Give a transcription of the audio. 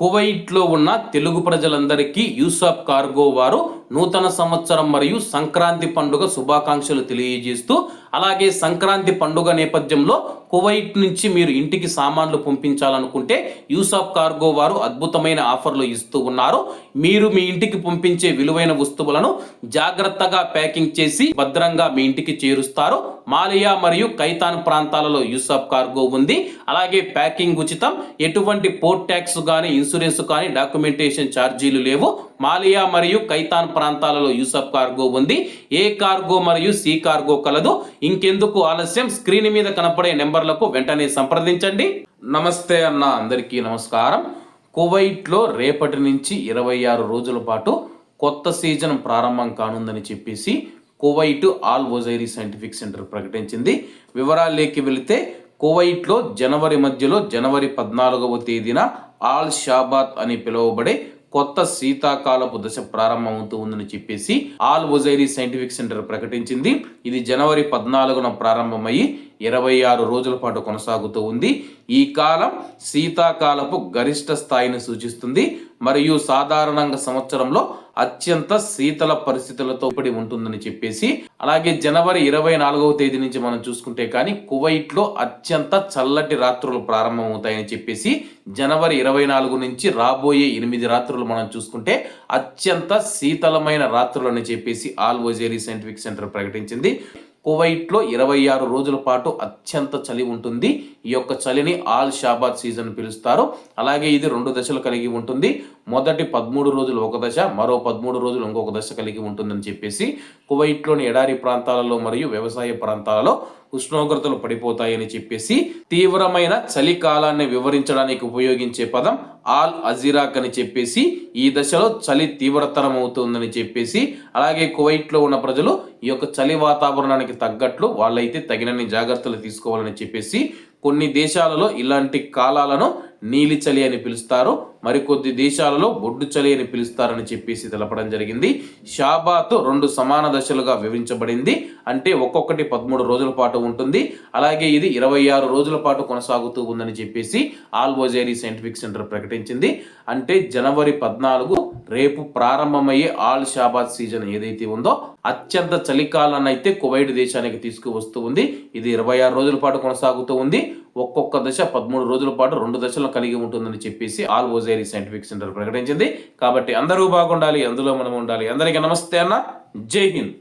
కువైట్లో ఉన్న తెలుగు ప్రజలందరికీ యూసఫ్ కార్గో వారు నూతన సంవత్సరం మరియు సంక్రాంతి పండుగ శుభాకాంక్షలు తెలియజేస్తూ అలాగే సంక్రాంతి పండుగ నేపథ్యంలో కువైట్ నుంచి మీరు ఇంటికి సామాన్లు పంపించాలనుకుంటే యూసాఫ్ కార్గో వారు అద్భుతమైన ఆఫర్లు ఇస్తూ ఉన్నారు. మీరు మీ ఇంటికి పంపించే విలువైన వస్తువులను జాగ్రత్తగా ప్యాకింగ్ చేసి భద్రంగా మీ ఇంటికి చేరుస్తారు. మాలియా మరియు కైతాన్ ప్రాంతాలలో యూసాఫ్ కార్గో ఉంది. అలాగే ప్యాకింగ్ ఉచితం. ఎటువంటి పోర్ట్ ట్యాక్స్ కానీ ఇన్సూరెన్స్ కానీ డాక్యుమెంటేషన్ ఛార్జీలు లేవు. మాలియా మరియు కైతాన్ ప్రాంతాలలో యూసఫ్ కార్గో ఉంది. ఏ కార్గో మరియు సి కార్గో కలదు. ఇంకెందుకు ఆలస్యం? స్క్రీన్ మీద కనపడే నెంబర్లకు వెంటనే సంప్రదించండి. నమస్తే అన్న అందరికీ నమస్కారం. కువైట్లో రేపటి నుంచి ఇరవై ఆరు రోజుల పాటు కొత్త సీజన్ ప్రారంభం కానుందని చెప్పేసి Kuwait Al Ojairi scientific centre ప్రకటించింది. వివరాల్లోకి వెళితే కువైట్లో జనవరి మధ్యలో జనవరి పద్నాలుగవ తేదీన ఆల్ షాబాత్ అని పిలువబడే కొత్త శీతాకాలపు దశ ప్రారంభమవుతూ ఉందని చెప్పేసి ఆల్ ఒజైరీ సైంటిఫిక్ సెంటర్ ప్రకటించింది. ఇది జనవరి పద్నాలుగున ప్రారంభమయ్యి ఇరవై ఆరు రోజుల పాటు కొనసాగుతూ ఉంది. ఈ కాలం శీతాకాలపు గరిష్ట స్థాయిని సూచిస్తుంది. మరియు సాధారణంగా సంవత్సరంలో అత్యంత శీతల పరిస్థితులతో పడి ఉంటుందని చెప్పేసి అలాగే జనవరి ఇరవై నాలుగవ తేదీ నుంచి మనం చూసుకుంటే కానీ కువైట్లో అత్యంత చల్లటి రాత్రులు ప్రారంభమవుతాయని చెప్పేసి జనవరి ఇరవై నాలుగు నుంచి రాబోయే ఎనిమిది రాత్రులు మనం చూసుకుంటే అత్యంత శీతలమైన రాత్రులు అని చెప్పేసి ఆల్ ఓజేరీ సైంటిఫిక్ సెంటర్ ప్రకటించింది. కువైట్లో ఇరవై ఆరు రోజుల పాటు అత్యంత చలి ఉంటుంది. ఈ యొక్క చలిని ఆల్ షాబాద్ సీజన్ పిలుస్తారు. అలాగే ఇది రెండు దశలు కలిగి ఉంటుంది. మొదటి పదమూడు రోజులు ఒక దశ మరో పదమూడు రోజులు ఇంకొక దశ కలిగి ఉంటుందని చెప్పేసి కువైట్లోని ఎడారి ప్రాంతాలలో మరియు వ్యవసాయ ప్రాంతాలలో ఉష్ణోగ్రతలు పడిపోతాయని చెప్పేసి తీవ్రమైన చలికాలాన్ని వివరించడానికి ఉపయోగించే పదం ఆల్ అజిరాక్ అని చెప్పేసి ఈ దశలో చలి తీవ్రతరం అవుతుందని చెప్పేసి అలాగే కువైట్లో ఉన్న ప్రజలు ఈ యొక్క చలి వాతావరణానికి తగ్గట్లు వాళ్ళైతే తగినన్ని జాగ్రత్తలు తీసుకోవాలని చెప్పేసి కొన్ని దేశాలలో ఇలాంటి కాలాలను నీలి చలి అని పిలుస్తారు. మరికొద్ది దేశాలలో బొడ్డు చలి అని పిలుస్తారని చెప్పేసి తెలపడం జరిగింది. షాబాత్ రెండు సమాన దశలుగా వివరించబడింది అంటే ఒక్కొక్కటి పదమూడు రోజుల పాటు ఉంటుంది. అలాగే ఇది ఇరవై ఆరు రోజుల పాటు కొనసాగుతూ ఉందని చెప్పేసి ఆల్ సైంటిఫిక్ సెంటర్ ప్రకటించింది. అంటే జనవరి పద్నాలుగు రేపు ప్రారంభమయ్యే ఆల్ షాబాద్ సీజన్ ఏదైతే ఉందో అత్యంత చలికాలాన్ని అయితే కువైట్ దేశానికి తీసుకువస్తూ ఉంది. ఇది ఇరవై ఆరు రోజుల పాటు కొనసాగుతూ ఉంది. ఒక్కొక్క దశ పదమూడు రోజుల పాటు రెండు దశలను కలిగి ఉంటుందని చెప్పేసి ఆల్ ఓజేరీ సైంటిఫిక్ సెంటర్ ప్రకటించింది. కాబట్టి అందరూ బాగుండాలి అందులో మనం ఉండాలి అందరికీ నమస్తే అన్న. జై హింద్.